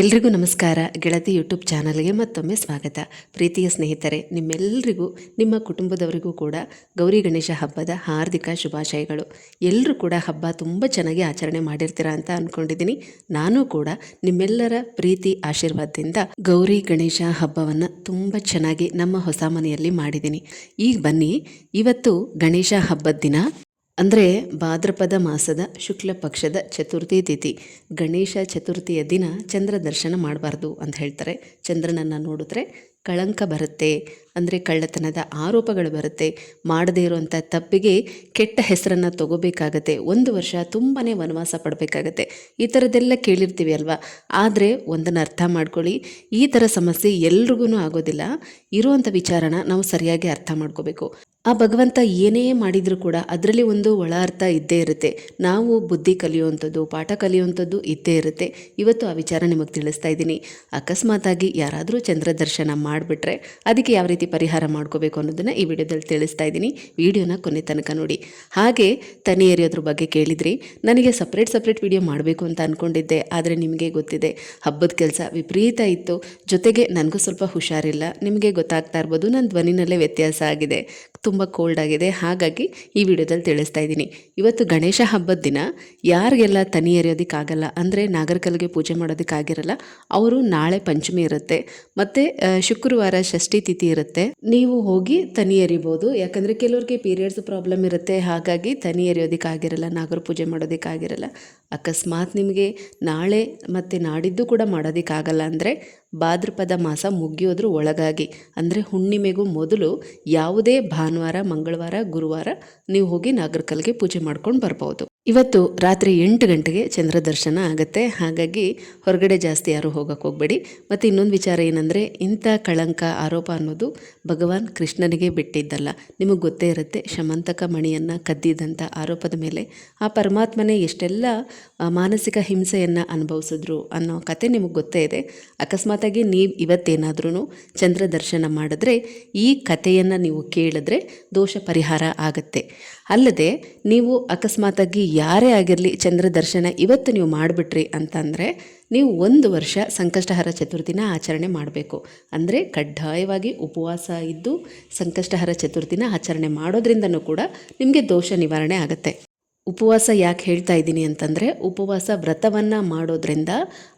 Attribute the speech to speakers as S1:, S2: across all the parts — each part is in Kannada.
S1: ಎಲ್ರಿಗೂ ನಮಸ್ಕಾರ. ಗೆಳತಿ ಯೂಟ್ಯೂಬ್ ಚಾನಲ್ಗೆ ಮತ್ತೊಮ್ಮೆ ಸ್ವಾಗತ. ಪ್ರೀತಿಯ ಸ್ನೇಹಿತರೆ ನಿಮ್ಮೆಲ್ಲರಿಗೂ ನಿಮ್ಮ ಕುಟುಂಬದವರಿಗೂ ಕೂಡ ಗೌರಿ ಗಣೇಶ ಹಬ್ಬದ ಹಾರ್ದಿಕ ಶುಭಾಶಯಗಳು. ಎಲ್ಲರೂ ಕೂಡ ಹಬ್ಬ ತುಂಬ ಚೆನ್ನಾಗಿ ಆಚರಣೆ ಮಾಡಿರ್ತೀರಾ ಅಂತ ಅಂದ್ಕೊಂಡಿದ್ದೀನಿ ನಾನು ಕೂಡ ನಿಮ್ಮೆಲ್ಲರ ಪ್ರೀತಿ ಆಶೀರ್ವಾದದಿಂದ ಗೌರಿ ಗಣೇಶ ಹಬ್ಬವನ್ನು ತುಂಬ ಚೆನ್ನಾಗಿ ನಮ್ಮ ಹೊಸ ಮನೆಯಲ್ಲಿ ಮಾಡಿದ್ದೀನಿ. ಈಗ ಬನ್ನಿ, ಇವತ್ತು ಗಣೇಶ ಹಬ್ಬದ ದಿನ. ಅಂದರೆ ಭಾದ್ರಪದ ಮಾಸದ ಶುಕ್ಲ ಪಕ್ಷದ ಚತುರ್ಥಿ ತಿಥಿ. ಗಣೇಶ ಚತುರ್ಥಿಯ ದಿನ ಚಂದ್ರ ದರ್ಶನ ಮಾಡಬಾರ್ದು ಅಂತ ಹೇಳ್ತಾರೆ. ಚಂದ್ರನನ್ನು ನೋಡಿದ್ರೆ ಕಳಂಕ ಬರುತ್ತೆ. ಅಂದರೆ ಕಳ್ಳತನದ ಆರೋಪಗಳು ಬರುತ್ತೆ. ಮಾಡದೇ ಇರುವಂಥ ತಪ್ಪಿಗೆ ಕೆಟ್ಟ ಹೆಸರನ್ನು ತಗೋಬೇಕಾಗತ್ತೆ. ಒಂದು ವರ್ಷ ತುಂಬಾ ವನವಾಸ ಪಡಬೇಕಾಗತ್ತೆ. ಈ ಥರದ್ದೆಲ್ಲ ಕೇಳಿರ್ತೀವಿ ಅಲ್ವಾ? ಆದರೆ ಒಂದನ್ನು ಅರ್ಥ ಮಾಡ್ಕೊಳ್ಳಿ. ಈ ಥರ ಸಮಸ್ಯೆ ಎಲ್ರಿಗೂ ಆಗೋದಿಲ್ಲ. ಇರುವಂಥ ವಿಚಾರನ ನಾವು ಸರಿಯಾಗಿ ಅರ್ಥ ಮಾಡ್ಕೋಬೇಕು. ಆ ಭಗವಂತ ಏನೇ ಮಾಡಿದರೂ ಕೂಡ ಅದರಲ್ಲಿ ಒಂದು ಒಳ ಅರ್ಥ ಇದ್ದೇ ಇರುತ್ತೆ. ನಾವು ಬುದ್ಧಿ ಕಲಿಯುವಂಥದ್ದು, ಪಾಠ ಕಲಿಯುವಂಥದ್ದು ಇದ್ದೇ ಇರುತ್ತೆ. ಇವತ್ತು ಆ ವಿಚಾರ ನಿಮಗೆ ತಿಳಿಸ್ತಾ ಇದ್ದೀನಿ. ಅಕಸ್ಮಾತಾಗಿ ಯಾರಾದರೂ ಚಂದ್ರ ದರ್ಶನ ಮಾಡಿಬಿಟ್ರೆ ಅದಕ್ಕೆ ಯಾವ ರೀತಿ ಪರಿಹಾರ ಮಾಡ್ಕೋಬೇಕು ಅನ್ನೋದನ್ನು ಈ ವಿಡಿಯೋದಲ್ಲಿ ತಿಳಿಸ್ತಾ ಇದ್ದೀನಿ. ವಿಡಿಯೋನ ಕೊನೆ ತನಕ ನೋಡಿ. ಹಾಗೆ ತನಿ ಏರಿಯೋದ್ರ ಬಗ್ಗೆ ಕೇಳಿದ್ರಿ? ನನಗೆ ಸಪ್ರೇಟ್ ಸಪ್ರೇಟ್ ವಿಡಿಯೋ ಮಾಡಬೇಕು ಅಂತ ಅಂದ್ಕೊಂಡಿದ್ದೆ ಆದರೆ ನಿಮಗೆ ಗೊತ್ತಿದೆ, ಹಬ್ಬದ ಕೆಲಸ ವಿಪರೀತ ಇತ್ತು. ಜೊತೆಗೆ ನನಗೂ ಸ್ವಲ್ಪ ಹುಷಾರಿಲ್ಲ. ನಿಮಗೆ ಗೊತ್ತಾಗ್ತಾ ಇರ್ಬೋದು ನನ್ನ ಧ್ವನಿನಲ್ಲೇ ವ್ಯತ್ಯಾಸ ಆಗಿದೆ. ತುಂಬ ಕೋಲ್ಡ್ ಆಗಿದೆ. ಹಾಗಾಗಿ ಈ ವಿಡಿಯೋದಲ್ಲಿ ತಿಳಿಸ್ತಾ ಇದ್ದೀನಿ. ಇವತ್ತು ಗಣೇಶ ಹಬ್ಬದ ದಿನ ಯಾರಿಗೆಲ್ಲ ತನಿ ಎರೆಯೋದಕ್ಕಾಗಲ್ಲ, ಅಂದರೆ ನಾಗರಕಲ್ಗೆ ಪೂಜೆ ಮಾಡೋದಕ್ಕಾಗಿರಲ್ಲ, ಅವರು ನಾಳೆ ಪಂಚಮಿ ಇರುತ್ತೆ. ಮತ್ತು ಶುಕ್ರವಾರ ಷಷ್ಠಿ ತಿಥಿ ಇರುತ್ತೆ. ನೀವು ಹೋಗಿ ತನಿ ಎರಿಬೋದು. ಯಾಕಂದರೆ ಕೆಲವ್ರಿಗೆ ಪೀರಿಯಡ್ಸ್ ಪ್ರಾಬ್ಲಮ್ ಇರುತ್ತೆ. ಹಾಗಾಗಿ ತನಿ ಎರೆಯೋದಕ್ಕಾಗಿರಲ್ಲ, ನಾಗರ ಪೂಜೆ ಮಾಡೋದಕ್ಕಾಗಿರಲ್ಲ. ಅಕಸ್ಮಾತ್ ನಿಮಗೆ ನಾಳೆ ಮತ್ತು ನಾಡಿದ್ದು ಕೂಡ ಮಾಡೋದಕ್ಕಾಗಲ್ಲ ಅಂದರೆ ಭಾದ್ರಪದ ಮಾಸ ಮುಗಿಯೋದ್ರ ಒಳಗಾಗಿ. ಅಂದರೆ ಹುಣ್ಣಿಮೆಗೂ ಮೊದಲು ಯಾವುದೇ ಭಾನುವಾರ, ಮಂಗಳವಾರ, ಗುರುವಾರ ನೀವು ಹೋಗಿ ನಾಗರಕಲ್ಗೆ ಪೂಜೆ ಮಾಡ್ಕೊಂಡು ಬರ್ಬೋದು. ಇವತ್ತು ರಾತ್ರಿ ಎಂಟು ಗಂಟೆಗೆ ಚಂದ್ರ ದರ್ಶನ ಆಗುತ್ತೆ. ಹಾಗಾಗಿ ಹೊರಗಡೆ ಜಾಸ್ತಿ ಯಾರು ಹೋಗಕ್ಕೆ ಹೋಗಬೇಡಿ. ಮತ್ತು ಇನ್ನೊಂದು ವಿಚಾರ ಏನಂದರೆ, ಇಂಥ ಕಳಂಕ ಆರೋಪ ಅನ್ನೋದು ಭಗವಾನ್ ಕೃಷ್ಣನಿಗೆ ಬಿಟ್ಟಿದ್ದಲ್ಲ. ನಿಮಗೆ ಗೊತ್ತೇ ಇರುತ್ತೆ, ಶಮಂತಕ ಮಣಿಯನ್ನು ಕದ್ದಿದ್ದಂಥ ಆರೋಪದ ಮೇಲೆ ಆ ಪರಮಾತ್ಮನೇ ಎಷ್ಟೆಲ್ಲ ಮಾನಸಿಕ ಹಿಂಸೆಯನ್ನು ಅನುಭವಿಸಿದ್ರು ಅನ್ನೋ ಕತೆ ನಿಮಗೆ ಗೊತ್ತೇ ಇದೆ. ಅಕಸ್ಮಾತಾಗಿ ನೀವು ಇವತ್ತೇನಾದ್ರೂ ಚಂದ್ರ ದರ್ಶನ ಮಾಡಿದ್ರೆ ಈ ಕಥೆಯನ್ನು ನೀವು ಕೇಳಿದ್ರೆ ದೋಷ ಪರಿಹಾರ ಆಗುತ್ತೆ. ಅಲ್ಲದೆ ನೀವು ಅಕಸ್ಮಾತಾಗಿ ಯಾರೇ ಆಗಿರಲಿ ಚಂದ್ರ ದರ್ಶನ ಇವತ್ತು ನೀವು ಮಾಡಿಬಿಟ್ರಿ ಅಂತಂದರೆ ನೀವು ಒಂದು ವರ್ಷ ಸಂಕಷ್ಟಹರ ಚತುರ್ಥಿನ ಆಚರಣೆ ಮಾಡಬೇಕು. ಅಂದರೆ ಕಡ್ಡಾಯವಾಗಿ ಉಪವಾಸ ಇದ್ದು ಸಂಕಷ್ಟಹರ ಚತುರ್ಥಿನ ಆಚರಣೆ ಮಾಡೋದ್ರಿಂದನೂ ಕೂಡ ನಿಮಗೆ ದೋಷ ನಿವಾರಣೆ ಆಗುತ್ತೆ. ಉಪವಾಸ ಯಾಕೆ ಹೇಳ್ತಾ ಇದ್ದೀನಿ ಅಂತಂದರೆ ಉಪವಾಸ ವ್ರತವನ್ನು ಮಾಡೋದ್ರಿಂದ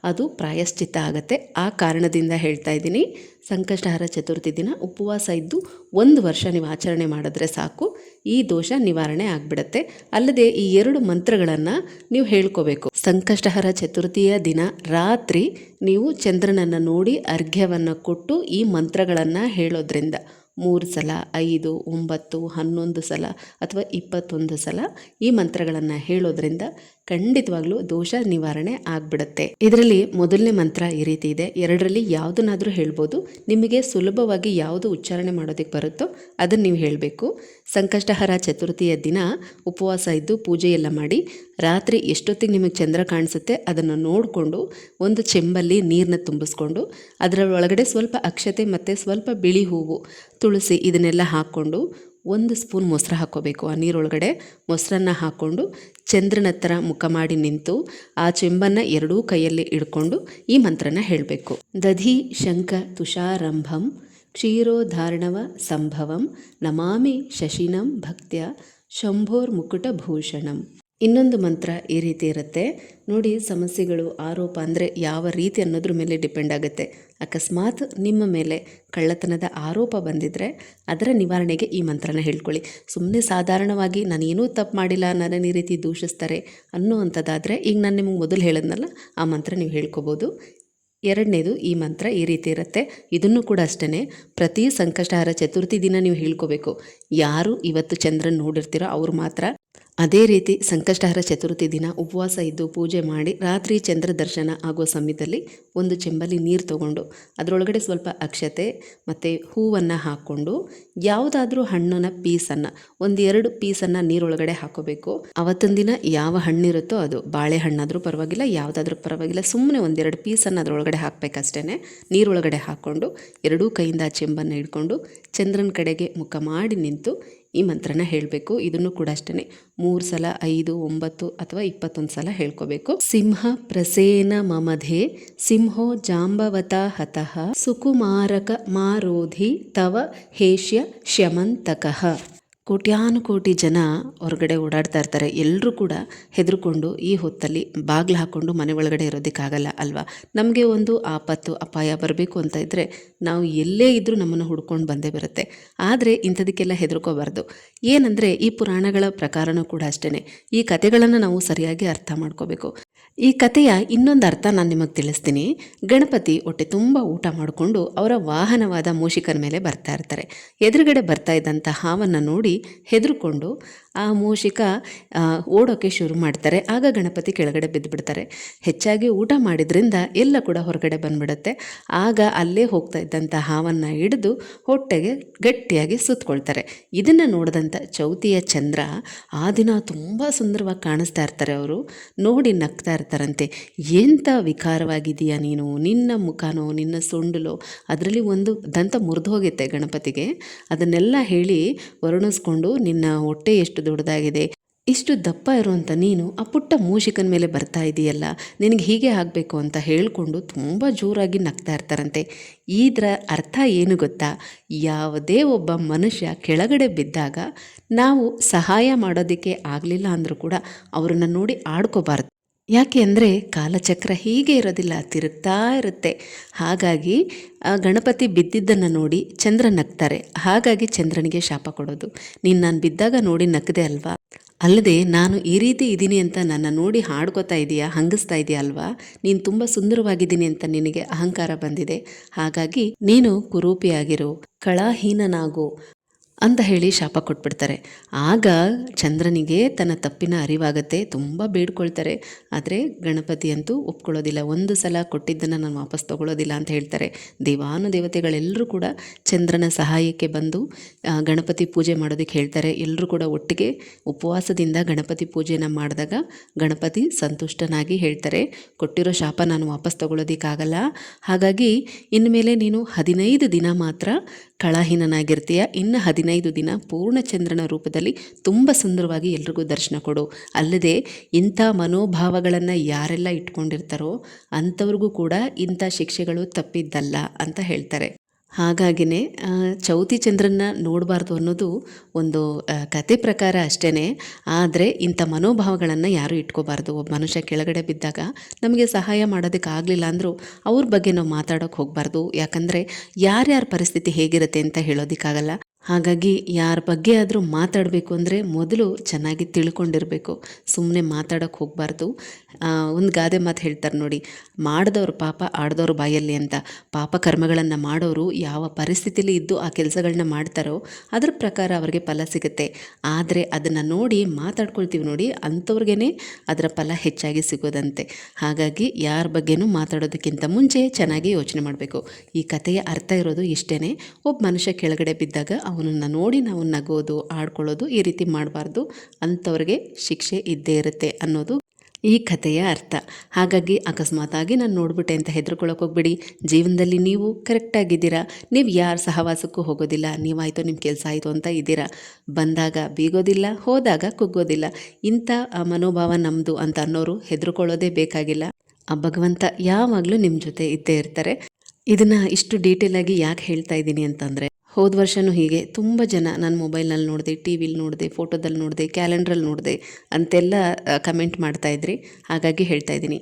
S1: ಅದು ಪ್ರಾಯಶ್ಚಿತ್ತ ಆಗುತ್ತೆ. ಆ ಕಾರಣದಿಂದ ಹೇಳ್ತಾ ಇದ್ದೀನಿ, ಸಂಕಷ್ಟಹರ ಚತುರ್ಥಿ ದಿನ ಉಪವಾಸ ಇದ್ದು ಒಂದು ವರ್ಷ ನೀವು ಆಚರಣೆ ಮಾಡಿದ್ರೆ ಸಾಕು. ಈ ದೋಷ ನಿವಾರಣೆ ಆಗ್ಬಿಡತ್ತೆ. ಅಲ್ಲದೆ ಈ ಎರಡು ಮಂತ್ರಗಳನ್ನು ನೀವು ಹೇಳ್ಕೋಬೇಕು. ಸಂಕಷ್ಟಹರ ಚತುರ್ಥಿಯ ದಿನ ರಾತ್ರಿ ನೀವು ಚಂದ್ರನನ್ನು ನೋಡಿ ಅರ್ಘ್ಯವನ್ನು ಕೊಟ್ಟು ಈ ಮಂತ್ರಗಳನ್ನು ಹೇಳೋದ್ರಿಂದ ಮೂರು ಸಲ, ಐದು, ಒಂಬತ್ತು, ಹನ್ನೊಂದು ಸಲ ಅಥವಾ ಇಪ್ಪತ್ತೊಂದು ಸಲ ಈ ಮಂತ್ರಗಳನ್ನು ಹೇಳೋದ್ರಿಂದ ಖಂಡಿತವಾಗ್ಲೂ ದೋಷ ನಿವಾರಣೆ ಆಗ್ಬಿಡುತ್ತೆ. ಇದರಲ್ಲಿ ಮೊದಲನೇ ಮಂತ್ರ ಈ ರೀತಿ ಇದೆ. ಎರಡರಲ್ಲಿ ಯಾವುದನ್ನಾದರೂ ಹೇಳ್ಬೋದು. ನಿಮಗೆ ಸುಲಭವಾಗಿ ಯಾವುದು ಉಚ್ಚಾರಣೆ ಮಾಡೋದಕ್ಕೆ ಬರುತ್ತೋ ಅದನ್ನು ನೀವು ಹೇಳಬೇಕು. ಸಂಕಷ್ಟಹರ ಚತುರ್ಥಿಯ ದಿನ ಉಪವಾಸ ಇದ್ದು ಪೂಜೆ ಎಲ್ಲ ಮಾಡಿ ರಾತ್ರಿ ಎಷ್ಟೊತ್ತಿಗೆ ನಿಮಗೆ ಚಂದ್ರ ಕಾಣಿಸುತ್ತೆ ಅದನ್ನು ನೋಡಿಕೊಂಡು ಒಂದು ಚೆಂಬಲ್ಲಿ ನೀರನ್ನ ತುಂಬಿಸ್ಕೊಂಡು ಅದರ ಒಳಗಡೆ ಸ್ವಲ್ಪ ಅಕ್ಷತೆ ಮತ್ತು ಸ್ವಲ್ಪ ಬಿಳಿ ಹೂವು ತುಳಸಿ ಇದನ್ನೆಲ್ಲ ಹಾಕ್ಕೊಂಡು ಒಂದು ಸ್ಪೂನ್ ಮೊಸರು ಹಾಕ್ಕೋಬೇಕು. ಆ ನೀರೊಳಗಡೆ ಮೊಸರನ್ನ ಹಾಕ್ಕೊಂಡು ಚಂದ್ರನ ಹತ್ರ ಮುಖ ಮಾಡಿ ನಿಂತು ಆ ಚೆಂಬನ್ನು ಎರಡೂ ಕೈಯಲ್ಲಿ ಇಡ್ಕೊಂಡು ಈ ಮಂತ್ರನ ಹೇಳಬೇಕು. ದಧಿ ಶಂಖ ತುಷಾರಂಭಂ ಕ್ಷೀರೋಧಾರಣವ ಸಂಭವಂ ನಮಾಮಿ ಶಶಿನಂ ಭಕ್ತ್ಯ ಶಂಭೋರ್ ಮುಕುಟಭೂಷಣಂ ಇನ್ನೊಂದು ಮಂತ್ರ ಈ ರೀತಿ ಇರುತ್ತೆ. ನೋಡಿ ಸಮಸ್ಯೆಗಳು, ಆರೋಪ ಅಂದರೆ ಯಾವ ರೀತಿ ಅನ್ನೋದ್ರ ಮೇಲೆ ಡಿಪೆಂಡ್ ಆಗುತ್ತೆ. ಅಕಸ್ಮಾತ್ ನಿಮ್ಮ ಮೇಲೆ ಕಳ್ಳತನದ ಆರೋಪ ಬಂದಿದ್ದರೆ ಅದರ ನಿವಾರಣೆಗೆ ಈ ಮಂತ್ರನ ಹೇಳ್ಕೊಳ್ಳಿ. ಸುಮ್ಮನೆ ಸಾಧಾರಣವಾಗಿ ನಾನು ಏನೂ ತಪ್ಪು ಮಾಡಿಲ್ಲ, ನನ್ನನ್ನು ಈ ರೀತಿ ದೂಷಿಸ್ತಾರೆ ಅನ್ನೋವಂಥದ್ದಾದರೆ ಈಗ ನಾನು ನಿಮಗೆ ಮೊದಲು ಹೇಳೋದ್ನಲ್ಲ, ಆ ಮಂತ್ರ ನೀವು ಹೇಳ್ಕೊಬೋದು. ಎರಡನೇದು, ಈ ಮಂತ್ರ ಈ ರೀತಿ ಇರುತ್ತೆ. ಇದನ್ನು ಕೂಡ ಅಷ್ಟೇ ಪ್ರತಿ ಸಂಕಷ್ಟಹಾರ ಚತುರ್ಥಿ ದಿನ ನೀವು ಹೇಳ್ಕೋಬೇಕು. ಯಾರು ಇವತ್ತು ಚಂದ್ರನ ನೋಡಿರ್ತೀರೋ ಅವ್ರು ಮಾತ್ರ ಅದೇ ರೀತಿ ಸಂಕಷ್ಟಹರ ಚತುರ್ಥಿ ದಿನ ಉಪವಾಸ ಇದ್ದು ಪೂಜೆ ಮಾಡಿ ರಾತ್ರಿ ಚಂದ್ರ ದರ್ಶನ ಆಗೋ ಸಮಯದಲ್ಲಿ ಒಂದು ಚೆಂಬಲ್ಲಿ ನೀರು ತಗೊಂಡು ಅದರೊಳಗಡೆ ಸ್ವಲ್ಪ ಅಕ್ಷತೆ ಮತ್ತು ಹೂವನ್ನು ಹಾಕ್ಕೊಂಡು ಯಾವುದಾದ್ರೂ ಹಣ್ಣನ್ನು ಪೀಸನ್ನು ಒಂದೆರಡು ಪೀಸನ್ನು ನೀರೊಳಗಡೆ ಹಾಕೋಬೇಕು. ಅವತ್ತಿನ ದಿನ ಯಾವ ಹಣ್ಣಿರುತ್ತೋ ಅದು ಬಾಳೆಹಣ್ಣಾದರೂ ಪರವಾಗಿಲ್ಲ, ಯಾವುದಾದ್ರೂ ಪರವಾಗಿಲ್ಲ. ಸುಮ್ಮನೆ ಒಂದೆರಡು ಪೀಸನ್ನು ಅದರೊಳಗಡೆ ಹಾಕಬೇಕಷ್ಟೇ ನೀರೊಳಗಡೆ ಹಾಕ್ಕೊಂಡು ಎರಡೂ ಕೈಯಿಂದ ಚೆಂಬನ್ನು ಹಿಡ್ಕೊಂಡು ಚಂದ್ರನ ಕಡೆಗೆ ಮುಖ ಮಾಡಿ ನಿಂತು ಈ ಮಂತ್ರನ ಹೇಳಬೇಕು. ಇದನ್ನು ಕೂಡ ಅಷ್ಟೇ ಮೂರು ಸಲ ಐದು, ಒಂಬತ್ತು ಅಥವಾ ಇಪ್ಪತ್ತೊಂದು ಸಲ ಹೇಳ್ಕೋಬೇಕು. ಸಿಂಹ ಪ್ರಸೇನ ಮಮಧೆ, ಸಿಂಹೋ ಜಾಂಬವತ ಹತಃ, ಸುಕುಮಾರಕ ಮಾರೋಧಿ, ತವ ಹೇಷ್ಯ ಶಮಂತಕಃ. ಕೋಟ್ಯಾನುಕೋಟಿ ಜನ ಹೊರಗಡೆ ಓಡಾಡ್ತಾ ಇರ್ತಾರೆ. ಎಲ್ಲರೂ ಕೂಡ ಹೆದರ್ಕೊಂಡು ಈ ಹೊತ್ತಲ್ಲಿ ಬಾಗಿಲು ಹಾಕ್ಕೊಂಡು ಮನೆ ಒಳಗಡೆ ಇರೋದಕ್ಕಾಗಲ್ಲ ಅಲ್ವಾ? ನಮಗೆ ಒಂದು ಆಪತ್ತು, ಅಪಾಯ ಬರಬೇಕು ಅಂತ ಇದ್ದರೆ ನಾವು ಎಲ್ಲೇ ಇದ್ದರೂ ನಮ್ಮನ್ನು ಹುಡ್ಕೊಂಡು ಬಂದೇ ಬರುತ್ತೆ. ಆದರೆ ಇಂಥದಕ್ಕೆಲ್ಲ ಹೆದರ್ಕೋಬಾರ್ದು. ಏನಂದರೆ ಈ ಪುರಾಣಗಳ ಪ್ರಕಾರನೂ ಕೂಡ ಅಷ್ಟೇ ಈ ಕಥೆಗಳನ್ನು ನಾವು ಸರಿಯಾಗಿ ಅರ್ಥ ಮಾಡ್ಕೋಬೇಕು. ಈ ಕಥೆಯ ಇನ್ನೊಂದು ಅರ್ಥ ನಾನು ನಿಮಗೆ ತಿಳಿಸ್ತೀನಿ. ಗಣಪತಿ ಹೊಟ್ಟೆ ತುಂಬ ಊಟ ಮಾಡಿಕೊಂಡು ಅವರ ವಾಹನವಾದ ಮೂಷಿಕರ ಮೇಲೆ ಬರ್ತಾ ಇರ್ತಾರೆ. ಎದುರುಗಡೆ ಬರ್ತಾ ಇದ್ದಂಥ ಹಾವನ್ನು ನೋಡಿ ಹೆದರ್ಕೊಂಡು ಆ ಮೂಷಿಕ ಓಡೋಕ್ಕೆ ಶುರು ಮಾಡ್ತಾರೆ. ಆಗ ಗಣಪತಿ ಕೆಳಗಡೆ ಬಿದ್ದುಬಿಡ್ತಾರೆ ಹೆಚ್ಚಾಗಿ ಊಟ ಮಾಡಿದ್ರಿಂದ ಎಲ್ಲ ಕೂಡ ಹೊರಗಡೆ ಬಂದ್ಬಿಡುತ್ತೆ. ಆಗ ಅಲ್ಲೇ ಹೋಗ್ತಾ ಇದ್ದಂಥ ಹಾವನ್ನು ಹಿಡಿದು ಹೊಟ್ಟೆಗೆ ಗಟ್ಟಿಯಾಗಿ ಸುತ್ತಕೊಳ್ತಾರೆ ಇದನ್ನು ನೋಡಿದಂಥ ಚೌತಿಯ ಚಂದ್ರ ಆ ದಿನ ತುಂಬ ಸುಂದರವಾಗಿ ಕಾಣಿಸ್ತಾ ಇರ್ತಾರೆ ಅವರು. ನೋಡಿ ನಗ್ತಾ ಇರ್ತಾರಂತೆ. ಎಂಥ ವಿಕಾರವಾಗಿದೆಯಾ ನೀನು? ನಿನ್ನ ಮುಖನೋ, ನಿನ್ನ ಸೊಂಡಲೋ? ಅದರಲ್ಲಿ ಒಂದು ದಂತ ಮುರಿದು ಹೋಗುತ್ತೆ ಗಣಪತಿಗೆ. ಅದನ್ನೆಲ್ಲ ಹೇಳಿ ವರ್ಣಿಸ್ಕೊಂಡು ನಿನ್ನ ಹೊಟ್ಟೆ ಎಷ್ಟು ದೊಡ್ಡದಾಗಿದೆ ಇಷ್ಟು ದಪ್ಪ ಇರುವಂಥ ನೀನು ಆ ಪುಟ್ಟ ಮೂಷಿಕನ ಮೇಲೆ ಬರ್ತಾ ಇದೆಯಲ್ಲ? ನಿನಗೆ ಹೀಗೆ ಆಗಬೇಕು ಅಂತ ಹೇಳಿಕೊಂಡು ತುಂಬ ಜೋರಾಗಿ ನಗ್ತಾ ಇರ್ತಾರಂತೆ. ಇದರ ಅರ್ಥ ಏನು ಗೊತ್ತಾ? ಯಾವುದೇ ಒಬ್ಬ ಮನುಷ್ಯ ಕೆಳಗಡೆ ಬಿದ್ದಾಗ ನಾವು ಸಹಾಯ ಮಾಡೋದಕ್ಕೆ ಆಗಲಿಲ್ಲ ಅಂದರೂ ಕೂಡ ಅವರನ್ನು ನೋಡಿ ಆಡ್ಕೋಬಾರ್ದು. ಯಾಕೆ ಅಂದರೆ ಕಾಲಚಕ್ರ ಹೀಗೆ ಇರೋದಿಲ್ಲ, ತಿರುಗ್ತಾ ಇರುತ್ತೆ. ಹಾಗಾಗಿ ಆ ಗಣಪತಿ ಬಿದ್ದಿದ್ದನ್ನು ನೋಡಿ ಚಂದ್ರ ನಗ್ತಾರೆ. ಹಾಗಾಗಿ ಚಂದ್ರನಿಗೆ ಶಾಪ ಕೊಡೋದು. ನೀನು ನಾನು ಬಿದ್ದಾಗ ನೋಡಿ ನಕ್ಕದೆ ಅಲ್ವಾ? ಅಲ್ಲದೆ ನಾನು ಈ ರೀತಿ ಇದ್ದೀನಿ ಅಂತ ನನ್ನ ನೋಡಿ ಹಾಡ್ಕೋತಾ ಇದೆಯಾ, ಹಂಗಿಸ್ತಾ ಇದೆಯಾ ಅಲ್ವಾ? ನೀನು ತುಂಬ ಸುಂದರವಾಗಿದ್ದೀನಿ ಅಂತ ನಿನಗೆ ಅಹಂಕಾರ ಬಂದಿದೆ. ಹಾಗಾಗಿ ನೀನು ಕುರೂಪಿಯಾಗಿರು, ಕಳಾಹೀನನಾಗು. ಅಂತ ಹೇಳಿ ಶಾಪ ಕೊಟ್ಬಿಡ್ತಾರೆ. ಆಗ ಚಂದ್ರನಿಗೆ ತನ್ನ ತಪ್ಪಿನ ಅರಿವಾಗತ್ತೆ, ತುಂಬ ಬೇಡ್ಕೊಳ್ತಾರೆ. ಆದರೆ ಗಣಪತಿ ಅಂತೂ ಒಪ್ಕೊಳ್ಳೋದಿಲ್ಲ. ಒಂದು ಸಲ ಕೊಟ್ಟಿದ್ದನ್ನು ನಾನು ವಾಪಸ್ ತೊಗೊಳ್ಳೋದಿಲ್ಲ ಅಂತ ಹೇಳ್ತಾರೆ. ದೇವಾನುದೇವತೆಗಳೆಲ್ಲರೂ ಕೂಡ ಚಂದ್ರನ ಸಹಾಯಕ್ಕೆ ಬಂದು ಗಣಪತಿ ಪೂಜೆ ಮಾಡೋದಕ್ಕೆ ಹೇಳ್ತಾರೆ. ಎಲ್ಲರೂ ಕೂಡ ಒಟ್ಟಿಗೆ ಉಪವಾಸದಿಂದ ಗಣಪತಿ ಪೂಜೆನ ಮಾಡಿದಾಗ ಗಣಪತಿ ಸಂತುಷ್ಟನಾಗಿ ಹೇಳ್ತಾರೆ, ಕೊಟ್ಟಿರೋ ಶಾಪ ನಾನು ವಾಪಸ್ ತೊಗೊಳ್ಳೋದಿಕ್ಕಾಗಲ್ಲ. ಹಾಗಾಗಿ ಇನ್ಮೇಲೆ ನೀನು ಹದಿನೈದು ದಿನ ಮಾತ್ರ ಕಳಾಹೀನಾಗಿರ್ತೀಯ ಇನ್ನು ಹದಿನೈದು ದಿನ ಪೂರ್ಣಚಂದ್ರನ ರೂಪದಲ್ಲಿ ತುಂಬ ಸುಂದರವಾಗಿ ಎಲ್ರಿಗೂ ದರ್ಶನ ಕೊಡು. ಅಲ್ಲದೆ ಇಂಥ ಮನೋಭಾವಗಳನ್ನು ಯಾರೆಲ್ಲ ಇಟ್ಕೊಂಡಿರ್ತಾರೋ ಅಂಥವ್ರಿಗೂ ಕೂಡ ಇಂಥ ಶಿಕ್ಷೆಗಳು ತಪ್ಪಿದ್ದಲ್ಲ ಅಂತ ಹೇಳ್ತಾರೆ. ಹಾಗಾಗಿನೇ ಚೌತಿ ಚಂದ್ರನ್ನ ನೋಡಬಾರ್ದು ಅನ್ನೋದು ಒಂದು ಕತೆ ಪ್ರಕಾರ ಅಷ್ಟೇ ಆದರೆ ಇಂಥ ಮನೋಭಾವಗಳನ್ನು ಯಾರೂ ಇಟ್ಕೋಬಾರ್ದು. ಒಬ್ಬ ಮನುಷ್ಯ ಕೆಳಗಡೆ ಬಿದ್ದಾಗ ನಮಗೆ ಸಹಾಯ ಮಾಡೋದಕ್ಕೆ ಆಗಲಿಲ್ಲ ಅಂದರೂ ಅವ್ರ ಬಗ್ಗೆ ನಾವು ಮಾತಾಡೋಕ್ಕೆ ಹೋಗಬಾರ್ದು. ಯಾಕಂದರೆ ಯಾರ್ಯಾರ ಪರಿಸ್ಥಿತಿ ಹೇಗಿರುತ್ತೆ ಅಂತ ಹೇಳೋದಕ್ಕಾಗಲ್ಲ. ಹಾಗಾಗಿ ಯಾರ ಬಗ್ಗೆ ಆದರೂ ಮಾತಾಡಬೇಕು ಅಂದರೆ ಮೊದಲು ಚೆನ್ನಾಗಿ ತಿಳ್ಕೊಂಡಿರಬೇಕು. ಸುಮ್ಮನೆ ಮಾತಾಡೋಕ್ಕೆ ಹೋಗಬಾರ್ದು. ಒಂದು ಗಾದೆ ಮಾತು ಹೇಳ್ತಾರೆ ನೋಡಿ. ಮಾಡಿದವ್ರು ಪಾಪ ಆಡ್ದವ್ರ ಬಾಯಲ್ಲಿ ಅಂತ. ಪಾಪ ಕರ್ಮಗಳನ್ನು ಮಾಡೋರು ಯಾವ ಪರಿಸ್ಥಿತಿಲಿ ಇದ್ದು ಆ ಕೆಲಸಗಳನ್ನ ಮಾಡ್ತಾರೋ ಅದ್ರ ಪ್ರಕಾರ ಅವ್ರಿಗೆ ಫಲ ಸಿಗುತ್ತೆ. ಆದರೆ ಅದನ್ನು ನೋಡಿ ಮಾತಾಡ್ಕೊಳ್ತೀವಿ ನೋಡಿ ಅಂಥವ್ರಿಗೇ ಅದರ ಫಲ ಹೆಚ್ಚಾಗಿ ಸಿಗೋದಂತೆ. ಹಾಗಾಗಿ ಯಾರ ಬಗ್ಗೆನೂ ಮಾತಾಡೋದಕ್ಕಿಂತ ಮುಂಚೆ ಚೆನ್ನಾಗಿ ಯೋಚನೆ ಮಾಡಬೇಕು. ಈ ಕಥೆಯ ಅರ್ಥ ಇರೋದು ಇಷ್ಟೇ ಒಬ್ಬ ಮನುಷ್ಯ ಕೆಳಗಡೆ ಬಿದ್ದಾಗ ಅವನನ್ನು ನೋಡಿ ನಾವು ನಗೋದು, ಆಡ್ಕೊಳ್ಳೋದು ಈ ರೀತಿ ಮಾಡಬಾರ್ದು. ಅಂಥವ್ರಿಗೆ ಶಿಕ್ಷೆ ಇದ್ದೇ ಇರುತ್ತೆ ಅನ್ನೋದು ಈ ಕಥೆಯ ಅರ್ಥ. ಹಾಗಾಗಿ ಅಕಸ್ಮಾತಾಗಿ ನಾನು ನೋಡ್ಬಿಟ್ಟೆ ಅಂತ ಹೆದರ್ಕೊಳ್ಳೋಕೆ ಹೋಗ್ಬೇಡಿ. ಜೀವನದಲ್ಲಿ ನೀವು ಕರೆಕ್ಟಾಗಿದ್ದೀರಾ ನೀವು ಯಾರ ಸಹವಾಸಕ್ಕೂ ಹೋಗೋದಿಲ್ಲ. ನೀವಾಯಿತು, ನಿಮ್ಮ ಕೆಲಸ ಆಯಿತು ಅಂತ ಇದ್ದೀರಾ? ಬಂದಾಗ ಬೀಗೋದಿಲ್ಲ, ಹೋದಾಗ ಕುಗ್ಗೋದಿಲ್ಲ. ಇಂಥ ಮನೋಭಾವ ನಮ್ಮದು ಅಂತ ಅನ್ನೋರು ಹೆದರ್ಕೊಳ್ಳೋದೇ ಬೇಕಾಗಿಲ್ಲ. ಆ ಭಗವಂತ ಯಾವಾಗಲೂ ನಿಮ್ಮ ಜೊತೆ ಇದ್ದೇ ಇರ್ತಾರೆ. ಇದನ್ನು ಇಷ್ಟು ಡೀಟೇಲಾಗಿ ಯಾಕೆ ಹೇಳ್ತಾ ಇದ್ದೀನಿ ಅಂತಂದರೆ ಹೋದ ವರ್ಷವೂ ಹೀಗೆ. ತುಂಬ ಜನ ನಾನು ಮೊಬೈಲ್ನಲ್ಲಿ ನೋಡಿದೆ ಟಿ ವಿಲಿ ನೋಡಿದೆ ಫೋಟೋದಲ್ಲಿ ನೋಡಿದೆ ಕ್ಯಾಲೆಂಡ್ರಲ್ಲಿ ನೋಡಿದೆ ಅಂತೆಲ್ಲ ಕಮೆಂಟ್ ಮಾಡ್ತಾಯಿದ್ರಿ ಹಾಗಾಗಿ ಹೇಳ್ತಾ ಇದ್ದೀನಿ.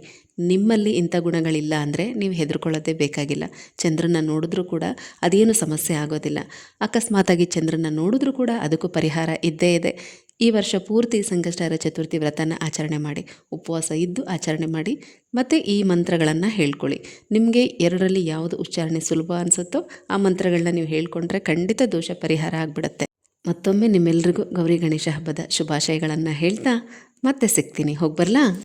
S1: ನಿಮ್ಮಲ್ಲಿ ಇಂಥ ಗುಣಗಳಿಲ್ಲ ಅಂದರೆ ನೀವು ಹೆದರ್ಕೊಳ್ಳೋದೇ ಬೇಕಾಗಿಲ್ಲ. ಚಂದ್ರನ ನೋಡಿದ್ರೂ ಕೂಡ ಅದೇನು ಸಮಸ್ಯೆ ಆಗೋದಿಲ್ಲ. ಅಕಸ್ಮಾತಾಗಿ ಚಂದ್ರನ ನೋಡಿದ್ರೂ ಕೂಡ ಅದಕ್ಕೂ ಪರಿಹಾರ ಇದ್ದೇ ಇದೆ. ಈ ವರ್ಷ ಪೂರ್ತಿ ಸಂಕಷ್ಟಹರ ಚತುರ್ಥಿ ವ್ರತನ ಆಚರಣೆ ಮಾಡಿ, ಉಪವಾಸ ಇದ್ದು ಆಚರಣೆ ಮಾಡಿ, ಮತ್ತು ಈ ಮಂತ್ರಗಳನ್ನು ಹೇಳ್ಕೊಳ್ಳಿ. ನಿಮಗೆ ಎರಡರಲ್ಲಿ ಯಾವುದು ಉಚ್ಚಾರಣೆ ಸುಲಭ ಅನಿಸುತ್ತೋ ಆ ಮಂತ್ರಗಳನ್ನ ನೀವು ಹೇಳ್ಕೊಂಡ್ರೆ ಖಂಡಿತ ದೋಷ ಪರಿಹಾರ ಆಗಿಬಿಡುತ್ತೆ. ಮತ್ತೊಮ್ಮೆ ನಿಮ್ಮೆಲ್ರಿಗೂ ಗೌರಿ ಗಣೇಶ ಹಬ್ಬದ ಶುಭಾಶಯಗಳನ್ನು ಹೇಳ್ತಾ ಮತ್ತೆ ಸಿಗ್ತೀನಿ. ಹೋಗ್ಬರ್ಲಾ? ಬರಲಾ